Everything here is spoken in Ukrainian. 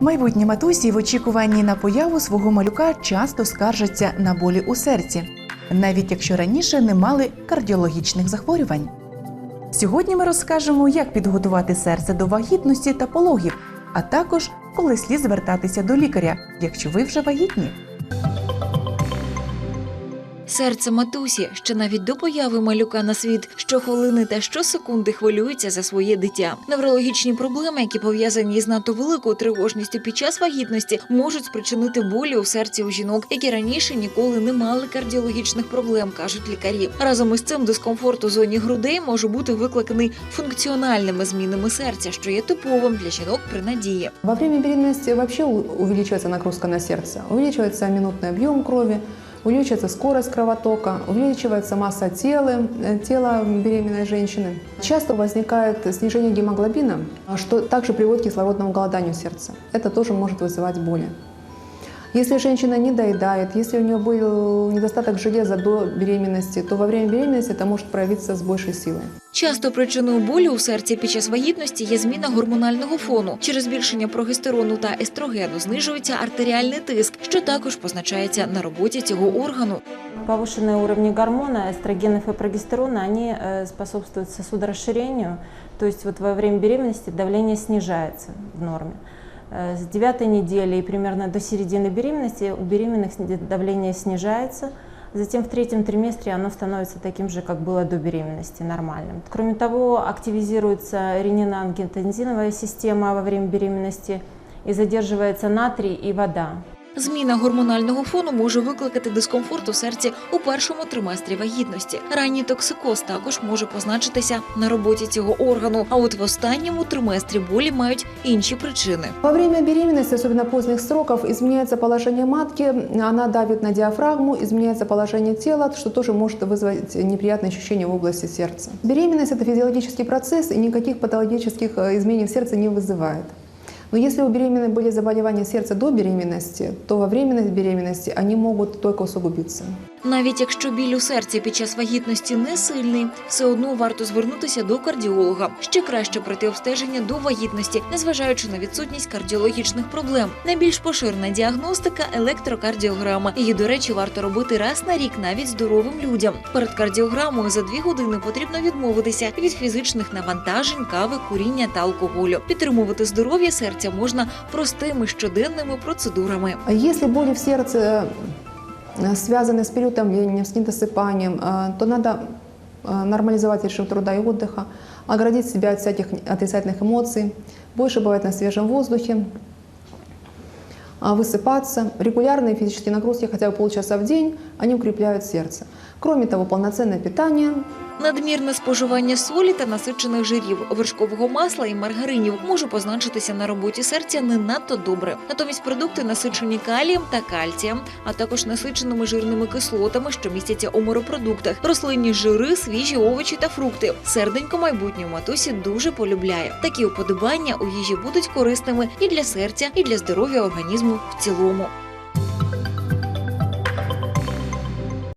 Майбутні матусі в очікуванні на появу свого малюка часто скаржаться на болі у серці, навіть якщо раніше не мали кардіологічних захворювань. Сьогодні ми розкажемо, як підготувати серце до вагітності та пологів, а також коли слід звертатися до лікаря, якщо ви вже вагітні. Серце матусі, що навіть до появи малюка на світ щохвилини та щосекунди хвилюється за своє дитя. Неврологічні проблеми, які пов'язані з надто великою тривожністю під час вагітності, можуть спричинити болі у серці у жінок, які раніше ніколи не мали кардіологічних проблем, кажуть лікарі. Разом із цим дискомфорт у зоні грудей може бути викликаний функціональними змінами серця, що є типовим для жінок при надії. Во время беременности вообще увеличивается нагрузка на сердце, увеличивается минутный объем крови, увеличивается скорость кровотока, увеличивается масса тела, э, тела беременной женщины. Часто возникает снижение гемоглобина, что также приводит к кислородному голоданию сердца. Это тоже может вызывать боли. Если женщина не доедает, если у нее был недостаток железа до беременности, то во время беременности это может проявиться с большей силой. Часто причиною болю у серці під час вагітності є зміна гормонального фону. Через збільшення прогестерону та естрогену знижується артеріальний тиск, що також позначається на роботі цього органу. Повышенные уровни гормона, эстрогенов и прогестерона, они э, способствуют сосудорасширению, то есть вот во время беременности давление снижается в норме. Э, С девятой недели и примерно до середины беременности у беременных сни- давление снижается, затем в третьем триместре оно становится таким же, как было до беременности, нормальным. Кроме того, активизируется ренин-ангиотензиновая система во время беременности и задерживается натрий и вода. Зміна гормонального фону може викликати дискомфорт у серці у першому триместрі вагітності. Ранній токсикоз також може позначитися на роботі цього органу. А от в останньому триместрі болі мають інші причини. Во время беременности, особенно поздних сроков, изменяется положение матки, она давит на диафрагму, изменяется положение тела, что тоже может вызвать неприятные ощущения в области сердца. Беременность – это физиологический процесс, и никаких патологических э, изменений в сердце не вызывает. Но если у беременной были заболевания сердца до беременности, то во временной беременности они могут только усугубиться. Навіть якщо біль у серці під час вагітності не сильний, все одно варто звернутися до кардіолога. Ще краще пройти обстеження до вагітності, незважаючи на відсутність кардіологічних проблем. Найбільш поширена діагностика електрокардіограма. Її, до речі, варто робити раз на рік навіть здоровим людям. Перед кардіограмою за дві години потрібно відмовитися від фізичних навантажень, кави, куріння та алкоголю. Підтримувати здоров'я серця можна простими щоденними процедурами. А Если боли в сердце э, связаны с переутомлением, с недосыпанием, э, то надо э, нормализовать режим труда и отдыха, оградить себя от всяких отрицательных эмоций, больше бывать на свежем воздухе, а, высыпаться. Регулярные физические нагрузки, хотя бы полчаса в день, они укрепляют сердце. Кроме того, полноценное питание, Надмірне споживання солі та насичених жирів, вершкового масла і маргаринів може позначитися на роботі серця не надто добре. Натомість продукти насичені калієм та кальцієм, а також насиченими жирними кислотами, що містяться у морепродуктах, рослинні жири, свіжі овочі та фрукти. Серденько майбутньої матусі дуже полюбляє. Такі уподобання у їжі будуть корисними і для серця, і для здоров'я організму в цілому.